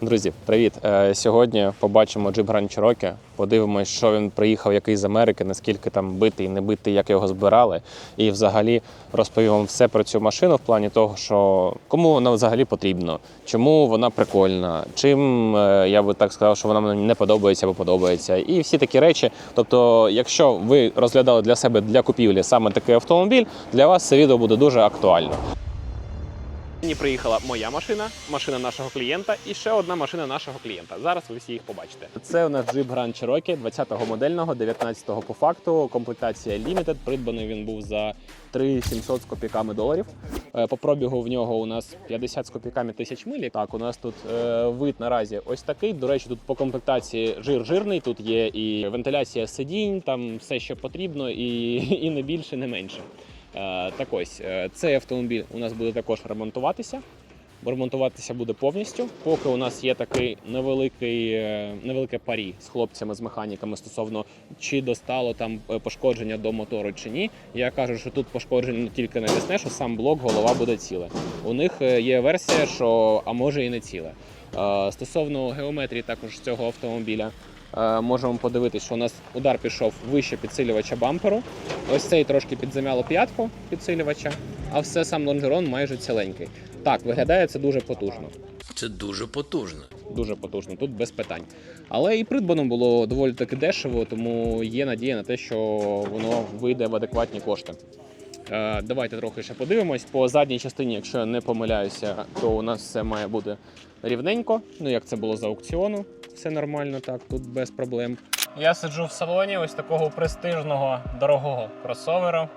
Друзі, привіт! Е, Сьогодні побачимо Jeep Grand Cherokee, подивимось, що він приїхав, який з Америки, наскільки там битий, не битий, як його збирали. І взагалі розповім вам все про цю машину в плані того, що кому вона взагалі потрібна, чому вона прикольна, чим е, я би так сказав, що вона мені не подобається або подобається. І всі такі речі. Тобто, якщо ви розглядали для себе для купівлі саме такий автомобіль, для вас це відео буде дуже актуально. Мені приїхала моя машина, машина нашого клієнта і ще одна машина нашого клієнта. Зараз ви всі їх побачите. Це у нас Jeep Grand Cherokee 20-го модельного, 19-го по факту. Комплектація Limited. Придбаний він був за 3700 з копійками доларів. Е, По пробігу в нього у нас 50 з копійками тисяч миль. Так, у нас тут е, вид наразі ось такий. До речі, тут по комплектації жир жирний. Тут є і вентиляція сидінь, там все, що потрібно, і, і не більше, не менше. Е, Так ось, е, цей автомобіль у нас буде також ремонтуватися. Ремонтуватися буде повністю. Поки у нас є такий невеликий, е, невелике парі з хлопцями, з механіками стосовно чи достало там пошкодження до мотору чи ні. Я кажу, що тут пошкодження не тільки навісне, що сам блок, голова буде ціле. У них є версія, що а може і не ціле. Стосовно геометрії також цього автомобіля. Е, Можемо подивитися, що у нас удар пішов вище підсилювача бамперу. Ось цей трошки підзамяло п'ятку підсилювача, а все сам лонжерон майже ціленький. Так, виглядає це дуже потужно. Це дуже потужно. Дуже потужно, тут без питань. Але і придбано було доволі таки дешево, тому є надія на те, що воно вийде в адекватні кошти. Е, давайте трохи ще подивимось. По задній частині, якщо я не помиляюся, то у нас все має бути рівненько. Ну як це було з аукціону, все нормально, так, тут без проблем. Я сиджу в салоні ось такого престижного дорогого кросоверу.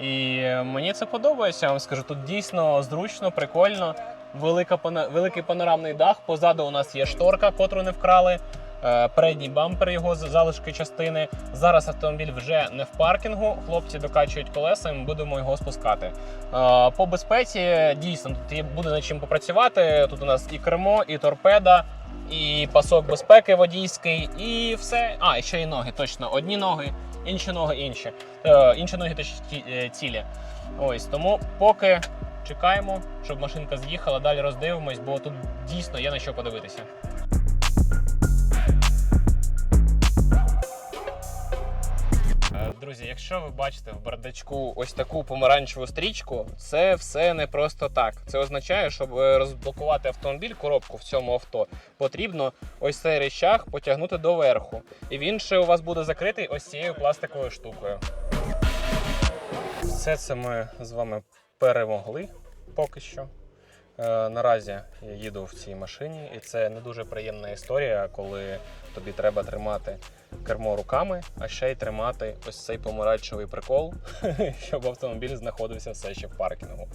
І мені це подобається. Я вам скажу, тут дійсно зручно, прикольно. Велика великий панорамний дах. Позаду у нас є шторка, котру не вкрали. Е, Передній бампер його залишки частини. Зараз автомобіль вже не в паркінгу. Хлопці докачують колеса, і ми будемо його спускати. Е, По безпеці дійсно тут буде над чим попрацювати. Тут у нас і кермо, і торпеда, і пасок безпеки водійський, і все. А, і ще й ноги. Точно, одні ноги, інші ноги інші. Е, інші ноги теж е, цілі. Ось тому поки чекаємо, щоб машинка з'їхала, далі роздивимось, бо тут дійсно є на що подивитися. Друзі, якщо ви бачите в бардачку ось таку помаранчеву стрічку, це все не просто так. Це означає, щоб е, розблокувати автомобіль, коробку в цьому авто, потрібно ось цей речах потягнути доверху. І він ще у вас буде закритий ось цією пластиковою штукою. Все це ми з вами перемогли поки що. Е, наразі я їду в цій машині, і це не дуже приємна історія, коли тобі треба тримати кермо руками, а ще й тримати ось цей помаранчевий прикол, щоб автомобіль знаходився все ще в паркінгу.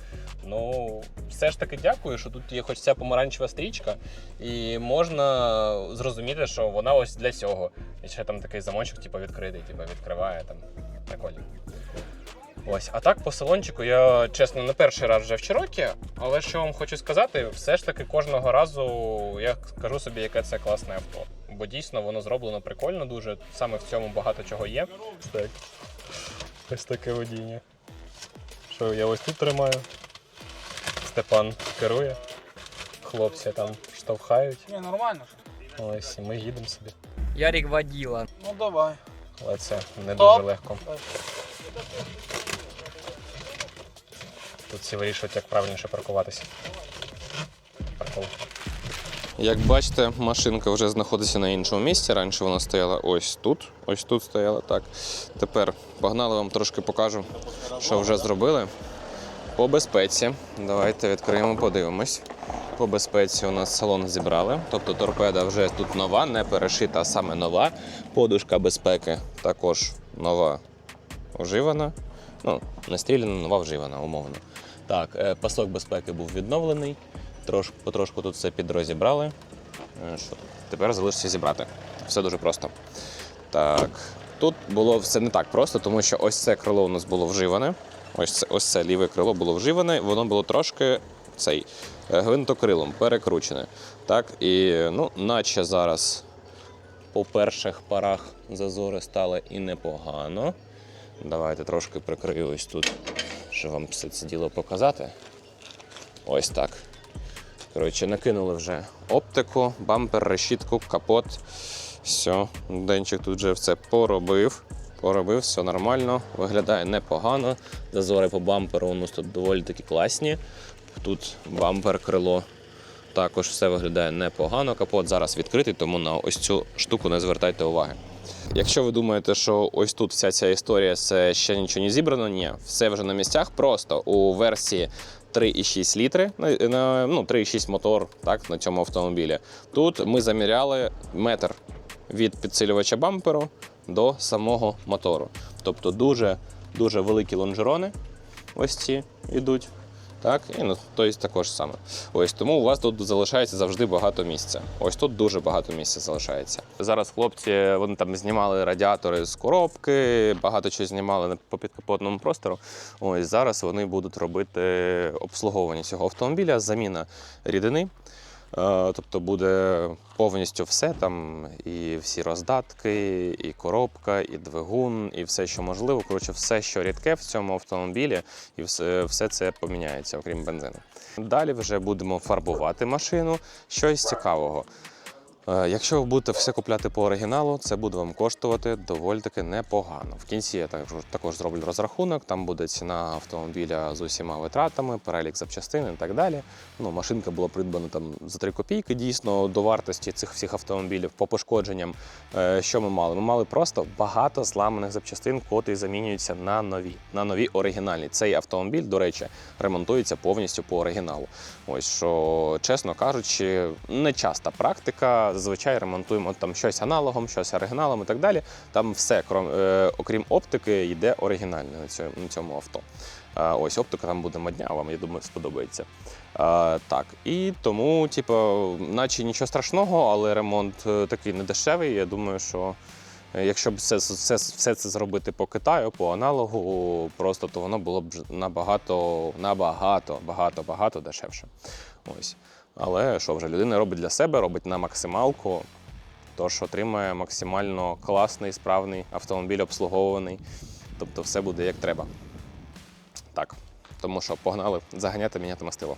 Ну, все ж таки дякую, що тут є хоч ця помаранчева стрічка, і можна зрозуміти, що вона ось для цього. І ще там такий замочок, типу, відкритий, типу, відкриває там. Прикольно. Ось, а так по салончику я чесно не перший раз вже в Чирокі, але що вам хочу сказати, все ж таки кожного разу я кажу собі, яке це класне авто. Бо дійсно воно зроблено прикольно дуже. Саме в цьому багато чого є. Так. Ось таке водіння. Що я ось тут тримаю. Степан керує. Хлопці там штовхають. Не, нормально. Ось і ми їдемо собі. Ярик водила. Ну давай. Але це не Стоп. дуже легко. Тут всі вирішують, як правильніше паркуватися. Прикол. Як бачите, машинка вже знаходиться на іншому місці. Раніше вона стояла ось тут, ось тут стояла так. Тепер погнали вам трошки покажу, що вже зробили. По безпеці. Давайте відкриємо, подивимось. По безпеці у нас салон зібрали. Тобто торпеда вже тут нова, не перешита, а саме нова. Подушка безпеки також нова вживана. Ну, не стріляна, нова вживана, умовно. Так, е, пасок безпеки був відновлений. Трош, потрошку тут все підрозібрали. Е, Що? Тепер залишиться зібрати. Все дуже просто. Так, тут було все не так просто, тому що ось це крило у нас було вживане. Ось це, ось це ліве крило було вживане, воно було трошки цей е, гвинтокрилом перекручене. Так, і ну, наче зараз по перших парах зазори стали і непогано. Давайте трошки прикрию ось тут, щоб вам все це діло показати. Ось так. Коротше, накинули вже оптику, бампер, решітку, капот. Все, Денчик тут вже все поробив. Поробив, все нормально, виглядає непогано. Зазори по бамперу у нас тут доволі такі класні. Тут бампер, крило. Також все виглядає непогано. Капот зараз відкритий, тому на ось цю штуку не звертайте уваги. Якщо ви думаєте, що ось тут вся ця історія це ще нічого не зібрано, ні, все вже на місцях. Просто у версії 3,6 літри, на- ну 3,6 мотор так, на цьому автомобілі. Тут ми заміряли метр від підсилювача бамперу до самого мотору. Тобто дуже дуже великі лонжерони. Ось ці йдуть. Так, і ну, тобто також саме. Ось тому у вас тут залишається завжди багато місця. Ось тут дуже багато місця залишається. Зараз хлопці вони там знімали радіатори з коробки, багато чого знімали по підкапотному простору. Ось зараз вони будуть робити обслуговування цього автомобіля, заміна рідини. Е, Тобто буде повністю все там, і всі роздатки, і коробка, і двигун, і все, що можливо. Коротше, все, що рідке в цьому автомобілі, і все, все це поміняється, окрім бензину. Далі вже будемо фарбувати машину. Щось цікавого. Е, Якщо ви будете все купляти по оригіналу, це буде вам коштувати доволі таки непогано. В кінці я також, також зроблю розрахунок, там буде ціна автомобіля з усіма витратами, перелік запчастин і так далі. Ну, машинка була придбана там за 3 копійки. Дійсно, до вартості цих всіх автомобілів по пошкодженням. Е, Що ми мали? Ми мали просто багато зламаних запчастин, котрі замінюються на нові, на нові оригінальні. Цей автомобіль, до речі, ремонтується повністю по оригіналу. Ось що, чесно кажучи, не часта практика. Зазвичай ремонтуємо там щось аналогом, щось оригіналом і так далі. Там все, крім, е, окрім оптики, йде оригінальне на цьому, авто. А, ось оптика там буде модня, вам я думаю, сподобається. А, так, і тому, типу, наче нічого страшного, але ремонт е, такий недешевий. Я думаю, що е, якщо б все, все, все це зробити по Китаю, по аналогу, просто то воно було б набагато, набагато, багато, багато дешевше. Ось. Але що вже людина робить для себе, робить на максималку, тож отримає максимально класний, справний автомобіль обслуговуваний. Тобто все буде як треба. Так, тому що погнали заганяти, міняти мастило.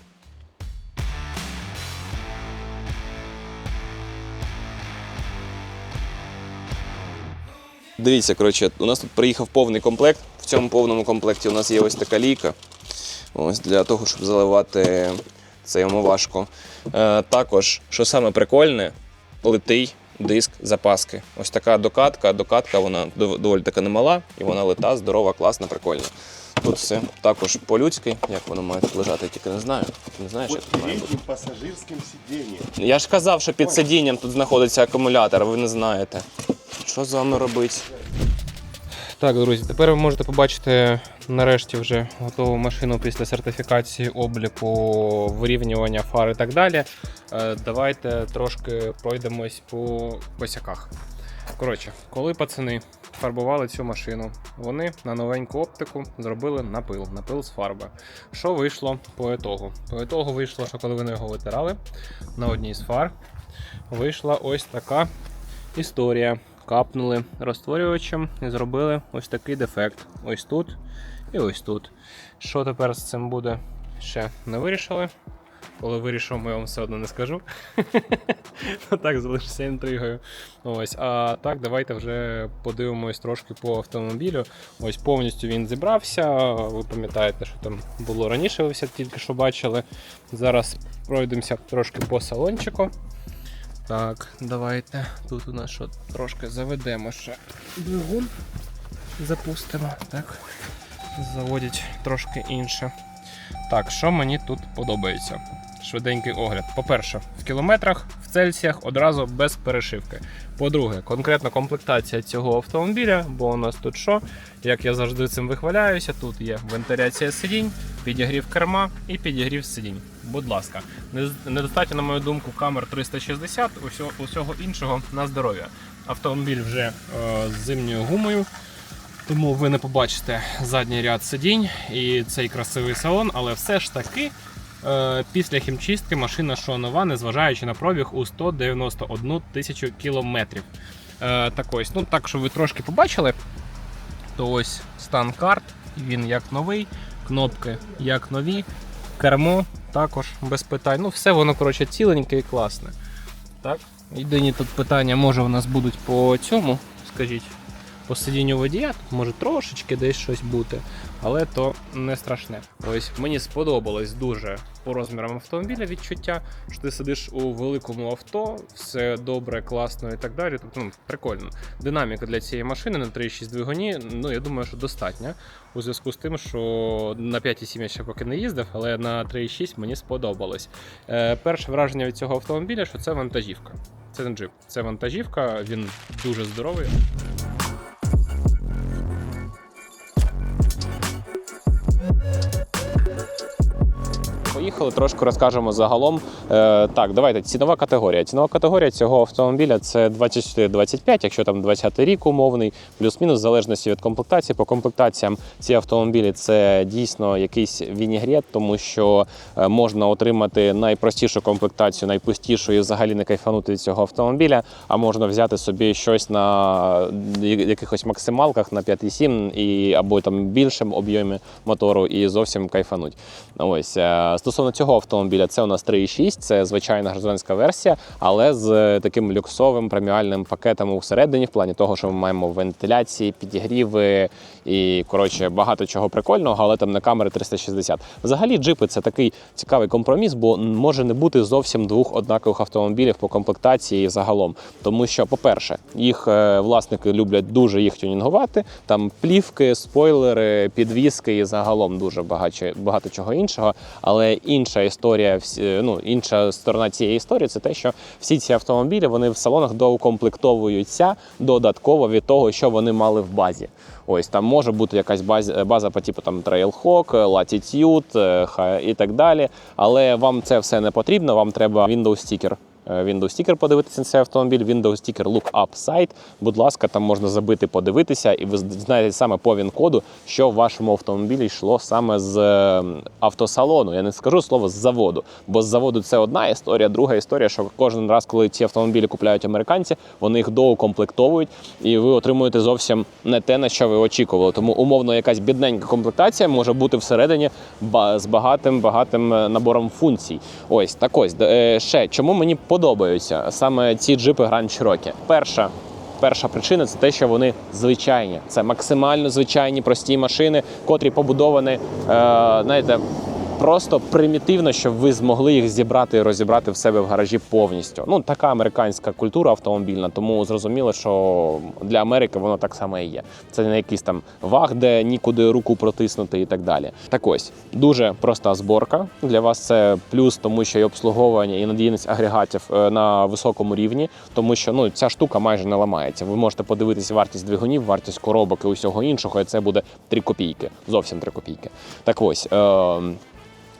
Дивіться, коротше, у нас тут приїхав повний комплект. В цьому повному комплекті у нас є ось така лійка. Ось для того, щоб заливати це омивашку. Е, також, що саме прикольне, литий диск запаски. Ось така докатка. Докатка вона доволі така немала, і вона лита, здорова, класна, прикольна. Тут все також по-людськи, як воно має тут лежати, я тільки не знаю. Ти не знаєш, як Под тут має бути. передним пассажирским сиденьем. Я ж казав, що під сидінням тут знаходиться акумулятор, ви не знаєте. Що з вами робити? Так, друзі, тепер ви можете побачити нарешті вже готову машину після сертифікації обліку, вирівнювання фар і так далі. Е, Давайте трошки пройдемось по косяках. Коротше, коли пацани фарбували цю машину, вони на новеньку оптику зробили напил, напил з фарби. Що вийшло по етогу? По етогу вийшло, що коли вони його витирали на одній з фар, вийшла ось така історія. Капнули розтворювачем і зробили ось такий дефект. Ось тут і ось тут. Що тепер з цим буде? Ще не вирішили. Коли вирішимо, я вам все одно не скажу. Ну, так, залишиться інтригою. Ось, а так, давайте вже подивимось трошки по автомобілю. Ось повністю він зібрався. Ви пам'ятаєте, що там було раніше, ви все тільки що бачили. Зараз пройдемося трошки по салончику. Так, давайте. Тут у нас що трошки заведемо ще двигун. Запустимо. Так. Заводять трошки інше. Так, що мені тут подобається? Швиденький огляд. По-перше, в кілометрах, в Цельсіях одразу без перешивки. По-друге, конкретна комплектація цього автомобіля, бо у нас тут що? Як я завжди цим вихваляюся, тут є вентиляція сидінь, підігрів керма і підігрів сидінь. Будь ласка, недостатньо, на мою думку, камер 360, усього, усього іншого на здоров'я. Автомобіль вже е, з зимньою гумою. Тому ви не побачите задній ряд сидінь і цей красивий салон, але все ж таки після хімчистки машина що нова, незважаючи на пробіг у 191 тисячу кілометрів. Е, так ось, ну так, що ви трошки побачили, то ось стан карт, він як новий, кнопки як нові, кермо також без питань. Ну, все воно, коротше, ціленьке і класне. Так. Єдині тут питання, може, у нас будуть по цьому, скажіть, по сидінню водія, може трошечки десь щось бути, але то не страшне. Ось мені сподобалось дуже по розмірам автомобіля відчуття, що ти сидиш у великому авто, все добре, класно і так далі. Тобто, ну, прикольно. Динаміка для цієї машини на 3,6 двигуні, ну я думаю, що достатня. У зв'язку з тим, що на 5,7 я ще поки не їздив, але на 3,6 мені сподобалось. Е, перше враження від цього автомобіля, що це вантажівка. Це не джип, це вантажівка, він дуже здоровий. Поїхали, трошки розкажемо загалом. Е, так, давайте цінова категорія. Цінова категорія цього автомобіля це 24-25, якщо там 20-й рік умовний, плюс-мінус в залежності від комплектації. По комплектаціям ці автомобілі це дійсно якийсь вінігрет, тому що е, можна отримати найпростішу комплектацію, найпустішу і взагалі не кайфанути від цього автомобіля. А можна взяти собі щось на якихось максималках на 5,7 і або там більшим об'ємі мотору і зовсім кайфануть. Ось е, стосовно цього автомобіля, це у нас 3,6, це звичайна гражданська версія, але з таким люксовим преміальним пакетом усередині, в плані того, що ми маємо вентиляції, підігріви і коротше багато чого прикольного, але там на камери 360. Взагалі, джипи це такий цікавий компроміс, бо може не бути зовсім двох однакових автомобілів по комплектації загалом. Тому що, по-перше, їх е, власники люблять дуже їх тюнінгувати. Там плівки, спойлери, підвіски і загалом дуже багато, багато чого іншого. Але інша історія, ну інша сторона цієї історії це те, що всі ці автомобілі вони в салонах доукомплектовуються додатково від того, що вони мали в базі. Ось там може бути якась база, база по типу там Trailhawk, Latitude е, ха- і так далі. Але вам це все не потрібно. Вам треба Windows Sticker. Е, Windows Sticker подивитися на цей автомобіль, Windows Sticker Lookup сайт. Будь ласка, там можна забити, подивитися, і ви знаєте саме по він-коду, що в вашому автомобілі йшло саме з е, автосалону. Я не скажу слово з заводу, бо з заводу це одна історія. Друга історія, що кожен раз, коли ці автомобілі купляють американці, вони їх доукомплектовують, і ви отримуєте зовсім не те, на що ви очікували. Тому умовно якась бідненька комплектація може бути всередині з багатим багатим е, набором функцій. Ось так ось ще чому мені подобаються саме ці джипи Grand Cherokee? Перша. Перша причина це те, що вони звичайні. Це максимально звичайні прості машини, котрі побудовані, е, знаєте, просто примітивно, щоб ви змогли їх зібрати і розібрати в себе в гаражі повністю. Ну така американська культура автомобільна, тому зрозуміло, що для Америки воно так само і є. Це не якийсь там ваг, де нікуди руку протиснути і так далі. Так ось дуже проста зборка. Для вас це плюс, тому що і обслуговування і надійність агрегатів е, на високому рівні, тому що ну ця штука майже не ламається. Ви можете подивитися вартість двигунів, вартість коробок і усього іншого, і це буде 3 копійки, зовсім 3 копійки. Так ось. Е-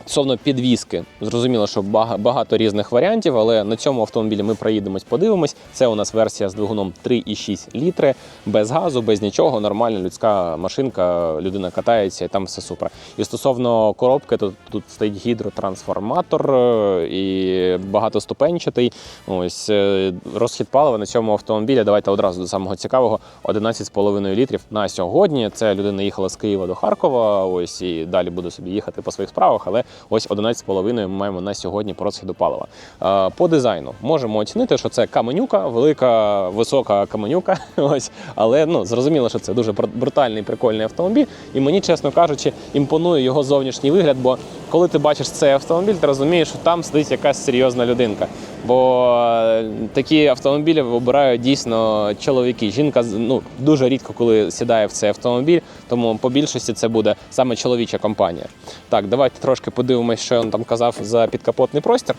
Стосовно підвіски, зрозуміло, що багато різних варіантів, але на цьому автомобілі ми проїдемось, подивимось. Це у нас версія з двигуном 3,6 літри, без газу, без нічого. Нормальна людська машинка, людина катається і там все супер. І стосовно коробки, то тут стоїть гідротрансформатор е, і багатоступенчатий. Ось е, розхід палива на цьому автомобілі. Давайте одразу до самого цікавого: 11,5 літрів на сьогодні. Це людина їхала з Києва до Харкова. Ось і далі буде собі їхати по своїх справах, але ось 11,5 ми маємо на сьогодні по розхіду палива. Е, По дизайну можемо оцінити, що це каменюка, велика, висока каменюка. Ось, але ну зрозуміло, що це дуже бр- брутальний, прикольний автомобіль. І мені, чесно кажучи, імпонує його зовнішній вигляд. Бо коли ти бачиш цей автомобіль, ти розумієш, що там сидить якась серйозна людинка. Бо е, такі автомобілі обирають дійсно чоловіки. Жінка ну дуже рідко, коли сідає в цей автомобіль, тому по більшості це буде саме чоловіча компанія. Так, давайте трошки подивимось, що він там казав за підкапотний простір.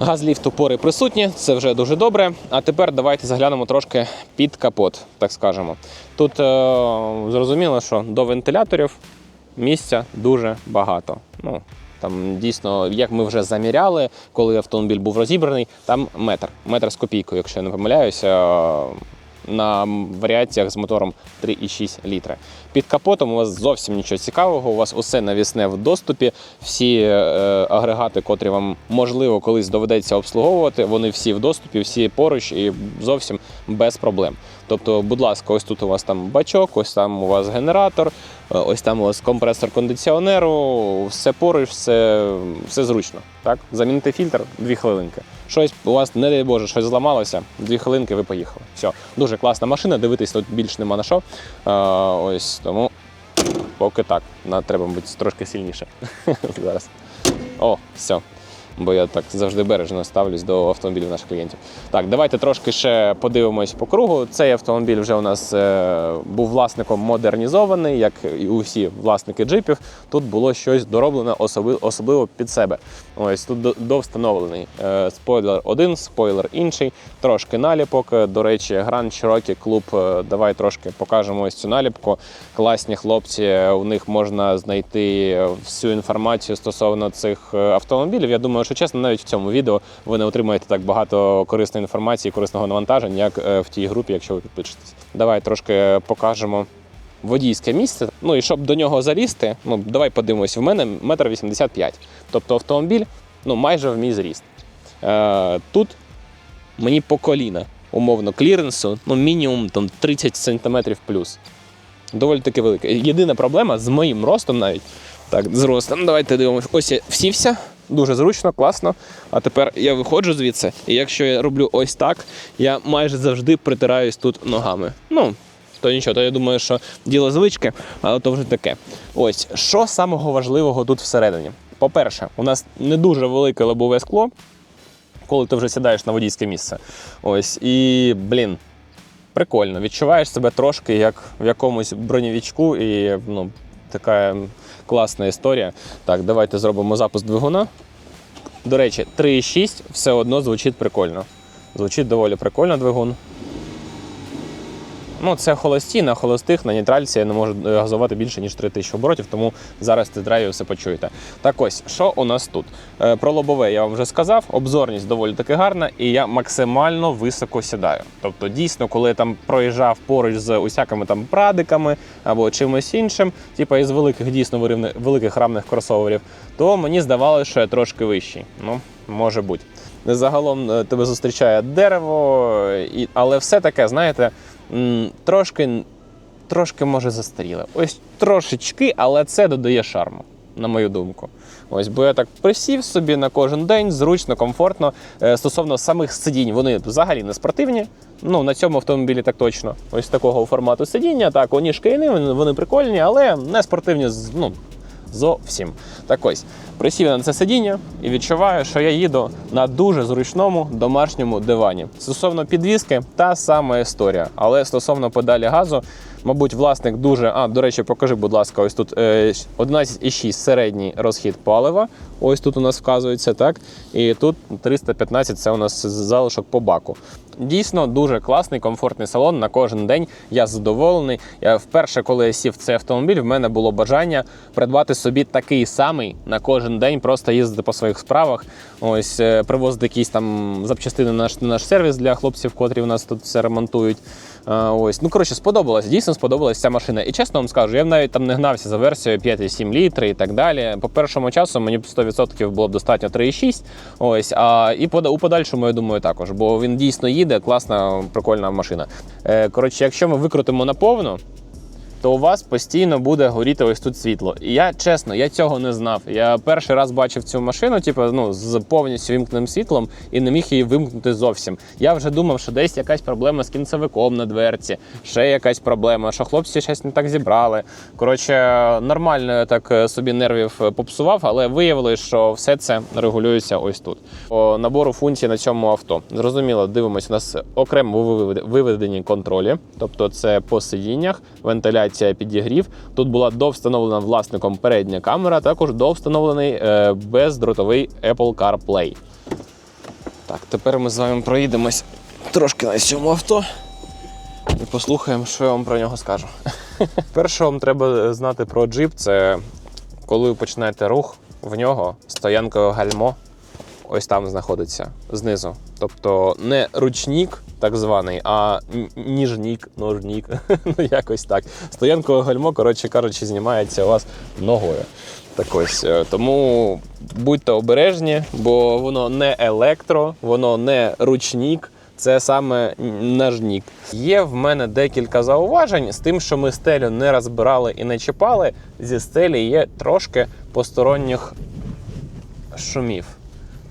Газ ліфт опори присутні, це вже дуже добре. А тепер давайте заглянемо трошки під капот, так скажемо. Тут е, зрозуміло, що до вентиляторів місця дуже багато. Ну, там дійсно, як ми вже заміряли, коли автомобіль був розібраний, там метр, метр з копійкою, якщо я не помиляюся. На варіаціях з мотором 3,6 літра. Під капотом у вас зовсім нічого цікавого, у вас усе навісне в доступі. Всі е, агрегати, котрі вам можливо колись доведеться обслуговувати, вони всі в доступі, всі поруч і зовсім без проблем. Тобто, будь ласка, ось тут у вас там бачок, ось там у вас генератор, е, ось там у вас компресор кондиціонеру, все поруч, все, все зручно. Так? Замінити фільтр дві хвилинки. Щось у вас, не дай Боже, щось зламалося, дві хвилинки ви поїхали. Все, дуже класна машина, дивитись тут більш нема на що. Е, ось тому поки так. Треба бути трошки сильніше. Зараз. О, все. Бо я так завжди бережно ставлюсь до автомобілів наших клієнтів. Так, давайте трошки ще подивимось по кругу. Цей автомобіль вже у нас е, був власником модернізований, як і усі власники джипів. Тут було щось дороблене особи- особливо під себе. Ось тут до- довстановлений е, спойлер один, спойлер інший, трошки наліпок. Е, До речі, Grand Cherokee клуб. Давай трошки покажемо ось цю наліпку. Класні хлопці. У них можна знайти всю інформацію стосовно цих автомобілів. Я думаю, що чесно, навіть в цьому відео ви не отримаєте так багато корисної інформації, корисного навантаження, як е, в тій групі, якщо ви підпишетесь. Давай трошки покажемо водійське місце. Ну і щоб до нього залізти, ну давай подивимось. В мене метр вісімдесят п'ять. Тобто автомобіль ну майже в мій зріст. Е, тут мені по коліна, умовно, кліренсу, ну мінімум там 30 см плюс. Доволі таки велике. Єдина проблема з моїм ростом навіть. Так, з ростом. Давайте дивимося. Ось я всівся. Дуже зручно, класно. А тепер я виходжу звідси, і якщо я роблю ось так, я майже завжди притираюсь тут ногами. Ну, то нічого, то я думаю, що діло звички, але то вже таке. Ось, що самого важливого тут всередині? По-перше, у нас не дуже велике лобове скло, коли ти вже сідаєш на водійське місце. Ось, і, блін, прикольно. Відчуваєш себе трошки як в якомусь бронєвічку, і ну, така класна історія. Так, давайте зробимо запуск двигуна. До речі, 3,6 все одно звучить прикольно. Звучить доволі прикольно двигун. Ну, це холості, на холостих, на нейтральці я не можу е, газувати більше, ніж 3000 оборотів, тому зараз ти драйві все почуєте. Так ось, що у нас тут? Е, Про лобове я вам вже сказав, обзорність доволі таки гарна, і я максимально високо сідаю. Тобто, дійсно, коли я там проїжджав поруч з усякими там прадиками або чимось іншим, типу із великих дійсно великих рамних кросоверів, то мені здавалося, що я трошки вищий. Ну, може бути. Загалом е, тебе зустрічає дерево, і, але все таке, знаєте, трошки, трошки може застаріле. Ось трошечки, але це додає шарму, на мою думку. Ось, бо я так присів собі на кожен день, зручно, комфортно. Е, Стосовно самих сидінь, вони взагалі не спортивні. Ну, на цьому автомобілі так точно. Ось такого формату сидіння. Так, вони вони вони прикольні, але не спортивні ну, зовсім. Так ось, присів на це сидіння і відчуваю, що я їду на дуже зручному домашньому дивані. Стосовно підвіски, та сама історія. Але стосовно подалі газу, мабуть, власник дуже. А, до речі, покажи, будь ласка, ось тут е, 11,6 середній розхід палива. Ось тут у нас вказується, так. І тут 315 це у нас залишок по баку. Дійсно дуже класний, комфортний салон на кожен день. Я задоволений. Я вперше, коли я сів цей автомобіль, в мене було бажання придбати собі такий самий на кожен день, просто їздити по своїх справах. Ось е, привозити якісь там запчастини на наш, наш сервіс для хлопців, котрі у нас тут все ремонтують. Ось, ну коротше, сподобалось. Дійсно сподобалась ця машина. І чесно вам скажу, я навіть там не гнався за версією 5,7 літри і так далі. По першому часу мені 100% було б достатньо 3,6. Ось, а і у подальшому, я думаю, також, бо він дійсно їде, класна, прикольна машина. Е, коротше, якщо ми викрутимо наповну, то у вас постійно буде горіти ось тут світло. І я чесно, я цього не знав. Я перший раз бачив цю машину, типу, ну, з повністю вимкненим світлом і не міг її вимкнути зовсім. Я вже думав, що десь якась проблема з кінцевиком на дверці, ще якась проблема, що хлопці щось не так зібрали. Коротше, нормально я так е, собі нервів е, попсував, але виявилось, що все це регулюється ось тут. По набору функцій на цьому авто. Зрозуміло, дивимося, у нас окремо виведені контролі, тобто це по сидіннях, вентиляція, підігрів. Тут була довстановлена власником передня камера, також довстановлений е, бездротовий Apple CarPlay. Так, тепер ми з вами проїдемось трошки на цьому авто і послухаємо, що я вам про нього скажу. Перше, вам треба знати про джип, це коли ви починаєте рух в нього, стоянкове гальмо. Ось там знаходиться знизу. Тобто не ручник, так званий, а ніжнік, ножнік, ну якось так. Стоянкове гальмо, коротше кажучи, знімається у вас ногою. Так ось, е, тому будьте обережні, бо воно не електро, воно не ручник, це саме ножнік. Є в мене декілька зауважень з тим, що ми стелю не розбирали і не чіпали. Зі стелі є трошки посторонніх шумів.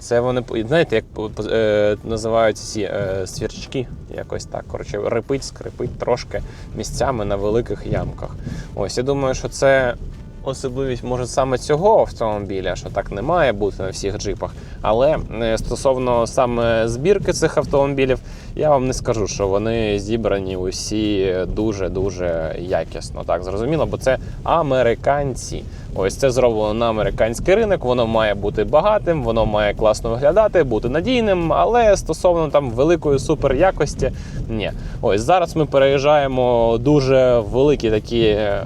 Це вони знаєте, як е, називають ці е, свірчки, якось так. Коротше, рипить, скрипить трошки місцями на великих ямках. Ось я думаю, що це особливість може саме цього автомобіля, що так не має бути на всіх джипах. Але е, стосовно саме збірки цих автомобілів, я вам не скажу, що вони зібрані усі дуже дуже якісно. Так зрозуміло, бо це американці. Ось це зроблено на американський ринок. Воно має бути багатим, воно має класно виглядати, бути надійним. Але стосовно там великої супер якості, ні. Ось зараз ми переїжджаємо дуже великі такі е,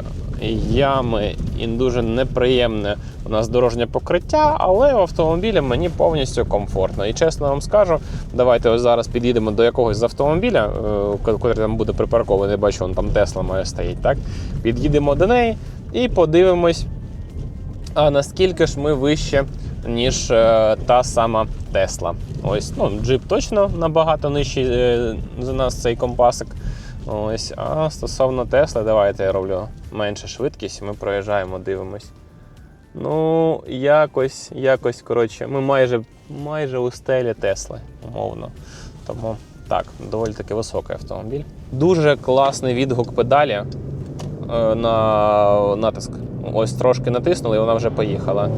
ями і дуже неприємне у нас дорожнє покриття, але в автомобілі мені повністю комфортно. І чесно вам скажу, давайте ось зараз під'їдемо до якогось з автомобіля, який там буде припаркований. Бачу, вон там Тесла має стоїть. Так під'їдемо до неї і подивимось. А наскільки ж ми вище, ніж е, та сама Тесла? Ось, ну, джип точно набагато нижчий е, за нас цей компасик. Ось, а стосовно Тесли, давайте я роблю менше швидкість, ми проїжджаємо, дивимось. Ну, якось, якось, коротше, ми майже, майже у стелі Тесли, умовно. Тому так, доволі таки високий автомобіль. Дуже класний відгук педалі е, на натиск. Ось трошки натиснули, і вона вже поїхала.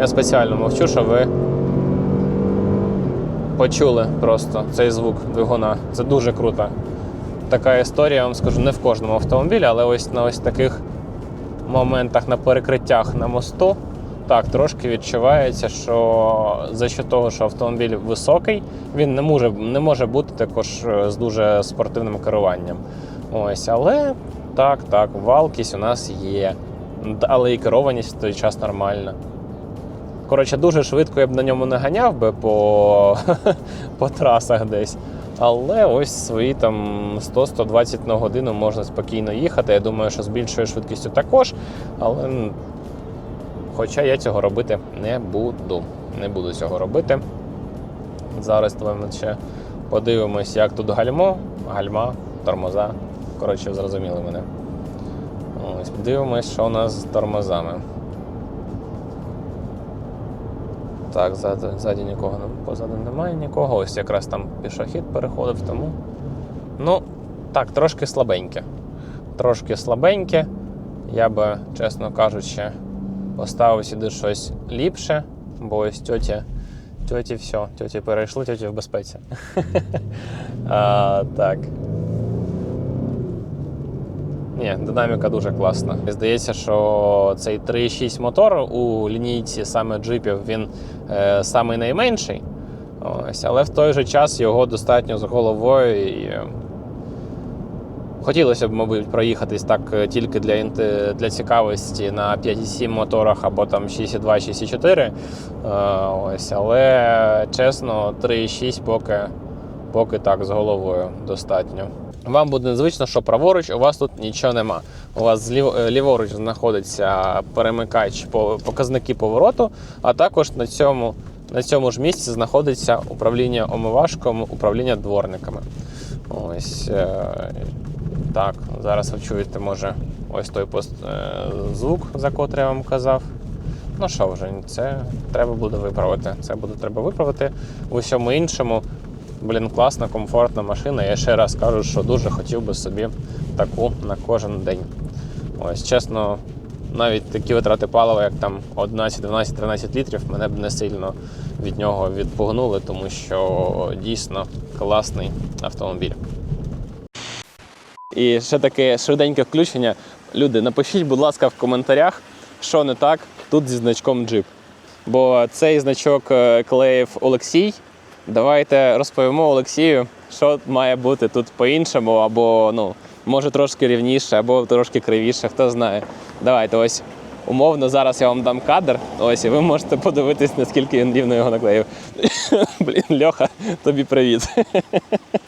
Я спеціально мовчу, щоб ви почули просто цей звук двигуна. Це дуже круто. Така історія, я вам скажу, не в кожному автомобілі, але ось на ось таких моментах на перекриттях на мосту. Так, трошки відчувається, що за що того, що автомобіль високий, він не може, не може бути також е, з дуже спортивним керуванням. Ось, але так, так, валкість у нас є. Але і керованість в той час нормальна. Коротше, дуже швидко я б на ньому не ганяв би по, по трасах десь. Але ось свої там 100-120 на годину можна спокійно їхати. Я думаю, що з більшою швидкістю також. Але хоча я цього робити не буду. Не буду цього робити. Зараз ми ще подивимось, як тут гальмо, гальма, тормоза. Коротше, зрозуміли мене. Ось, дивимось, що у нас з тормозами. Так, ззаді нікого позаду немає нікого. Ось якраз там пішохід переходив, тому. Ну, так, трошки слабеньке. Трошки слабеньке. Я би, чесно кажучи, поставив сюди щось ліпше, бо ось тьоті, тьоті все, тьоті перейшли, тьоті в безпеці. а, так. Ні, динаміка дуже класна. Здається, що цей 3.6 мотор у лінійці саме джипів він е, самий найменший. Ось, але в той же час його достатньо з головою. І... Хотілося б, мабуть, проїхатись так е, тільки для, для цікавості на 5.7 моторах або там 6.2, 6.4. Е, Ось, але чесно, 3.6 поки, поки так з головою достатньо. Вам буде незвично, що праворуч у вас тут нічого нема. У вас е, ліворуч знаходиться перемикач показники повороту, а також на цьому, на цьому ж місці знаходиться управління омивашком, управління дворниками. Ось так, зараз ви чуєте, може, ось той пост, е, звук, за котрий я вам казав. Ну що вже, це треба буде виправити. Це буде треба виправити. В усьому іншому, блін, класна, комфортна машина. Я ще раз кажу, що дуже хотів би собі таку на кожен день. Ось, чесно, навіть такі витрати палива, як там 11, 12, 13 літрів, мене б не сильно від нього відпугнули, тому що дійсно класний автомобіль. І ще таке швиденьке включення. Люди, напишіть, будь ласка, в коментарях, що не так тут зі значком Jeep. Бо цей значок е, клеїв Олексій. Давайте розповімо Олексію, що має бути тут по-іншому, або ну, може трошки рівніше, або трошки кривіше, хто знає. Давайте ось Умовно, зараз я вам дам кадр. Ось, і ви можете подивитись, наскільки він рівно його наклеїв. Блін, Льоха, тобі привіт.